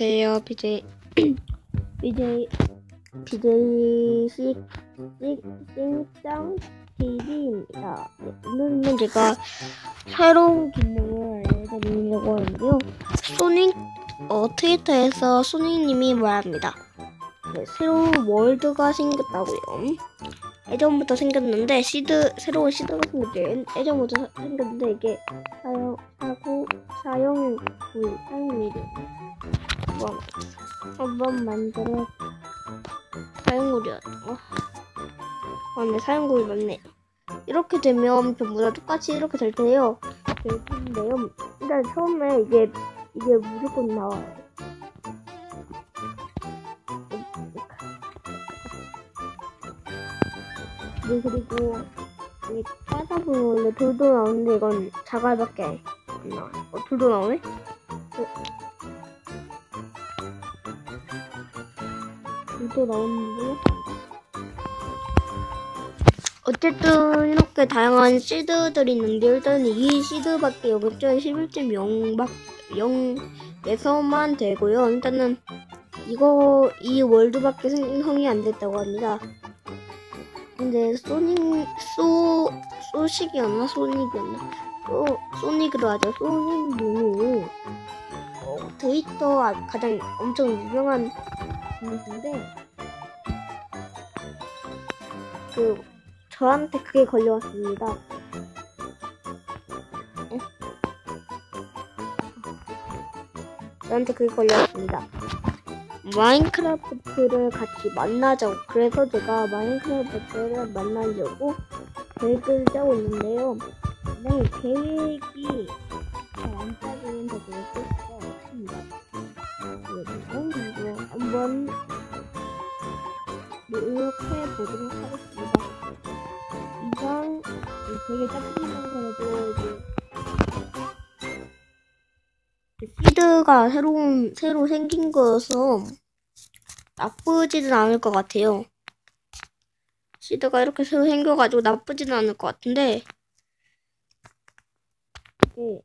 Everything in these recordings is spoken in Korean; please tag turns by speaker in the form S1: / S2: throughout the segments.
S1: BJ BJ BJ 식 싱짱 TV입니다. 네, 오늘은 제가 새로운 기능을 알려드리려고 하는데요. 소닉 어, 트위터에서 소닉님이 말합니다. 네, 새로운 월드가 생겼다고요. 예전부터 생겼는데 시드 새로운 시드가. 예- 예전부터 사- 생겼는데 이게 사용 사고 사용 구 사용일이 한번 한번 만들어 사용구이었던 거. 아, 네 사용구이 맞네. 이렇게 되면 전부 다 똑같이 이렇게 될 텐데요. 될 텐데요. 일단 처음에 이게 이게 무조건 나와요. 네 그리고 이 까다 보면 원래 돌도 나오는데 이건 자갈밖에 안 나와요. 어, 돌도 나오네? 어. 돌도 나오는데요? 어쨌든 이렇게 다양한 시드들이 있는데 일단 이 시드밖에 여기 11.0밖 0에서만 되고요. 일단은 이거 이 월드밖에 생성이 안 됐다고 합니다. 근데 소닉 소 소식이었나 소닉이었나 소 소닉으로 하죠. 소닉 아- 가장 엄청 유명한 분이신데 그 저한테 그게 걸려왔습니다. 에? 저한테 그게 걸려왔습니다. 마인크래프트를 같이 만나자고 그래서 제가 마인크래프트를 만나려고 계획을 짜고 있는데요. 네, 계획이 잘안 짜지면 더것 같습니다. 그리고 한번 노력해 보도록 하겠습니다. 이상 되게 짧지만 그래도 이제 시드가 새로운 새로 생긴 거여서 나쁘지는 않을 것 같아요. 시드가 이렇게 새로 생겨가지고 나쁘지는 않을 것 같은데 이게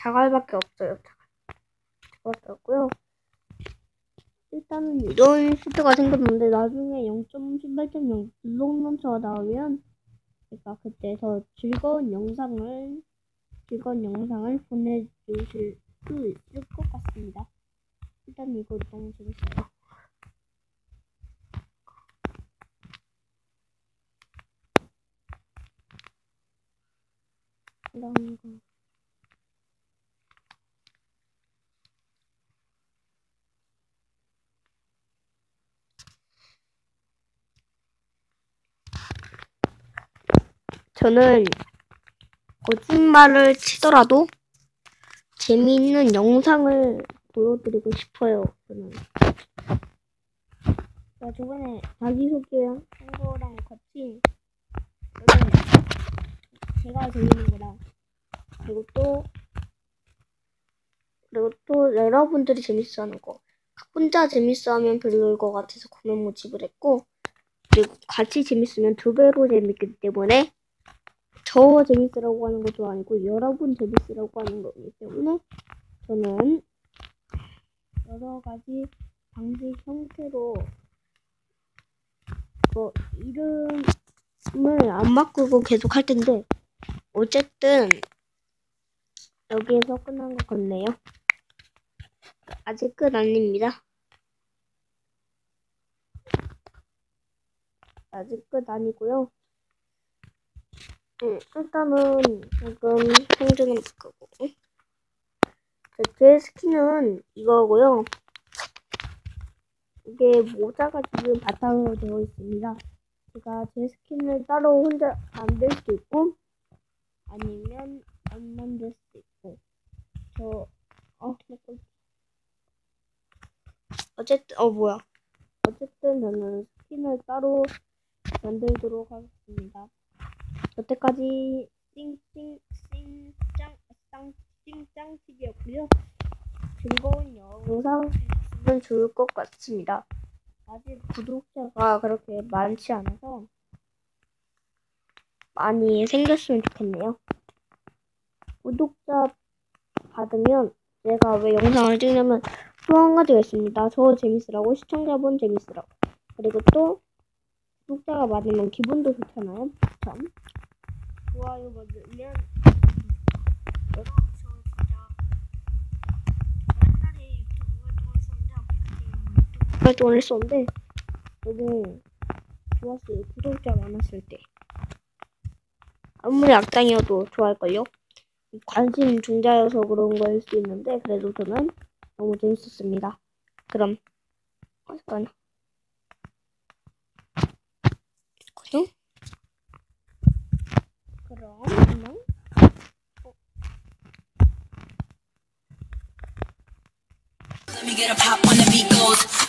S1: 자갈밖에 없어요. 자갈밖에 없고요. 일단은 이런 시드가 생겼는데 나중에 0.18.0 블록 런처가 나오면 제가 그때 더 즐거운 영상을 즐거운 영상을 보내주실 수 있을 것 같습니다. 일단 이거 너무 재밌어요. 이런 거. 저는 거짓말을 치더라도 재미있는 영상을 보여드리고 싶어요. 저는. 자, 저번에 자기소개한 거랑 같이 제가 재밌는 거랑 그리고 또 그리고 또 여러분들이 재밌어하는 거 혼자 재밌어하면 별로일 것 같아서 구매 모집을 했고 그리고 같이 재밌으면 두 배로 재밌기 때문에 저 재밌으라고 하는 것도 아니고 여러분 재밌으라고 하는 거기 때문에 저는 여러 가지 방식 형태로 뭐 이름을 안 바꾸고 계속 할 텐데 어쨌든 여기에서 끝난 것 같네요. 아직 끝 아닙니다. 아직 끝 아니고요. 음, 일단은 지금 생존은 자, 제 스킨은 이거고요. 이게 모자가 지금 바탕으로 되어 있습니다. 제가 제 스킨을 따로 혼자 만들 수도 있고 아니면 안 만들 수도 있고 저 어, 어쨌든 어 뭐야 어쨌든 저는 스킨을 따로 만들도록 하겠습니다. 여태까지 찡찡 찡짱 짱 찡짱 TV였고요. 즐거운 영상 보셨으면 좋을 것 같습니다. 아직 구독자가 그렇게 많지 않아서 많이 생겼으면 좋겠네요. 구독자 받으면 제가 왜 영상을 찍냐면 또한 가지가 있습니다. 저 재밌으라고 시청자분 재밌으라고 그리고 또 구독자가 많으면 기분도 좋잖아요. 참
S2: 유튜브 활동을 했었는데
S1: 너무 좋았어요. 구독자 많았을 때 아무리 악당이어도 좋아할걸요. 관심 중자여서 그런 거일 수 있는데 그래도 저는 너무 재밌었습니다. 그럼 어, 잠깐 그럼 from
S3: Let me get a pop when the beat goes.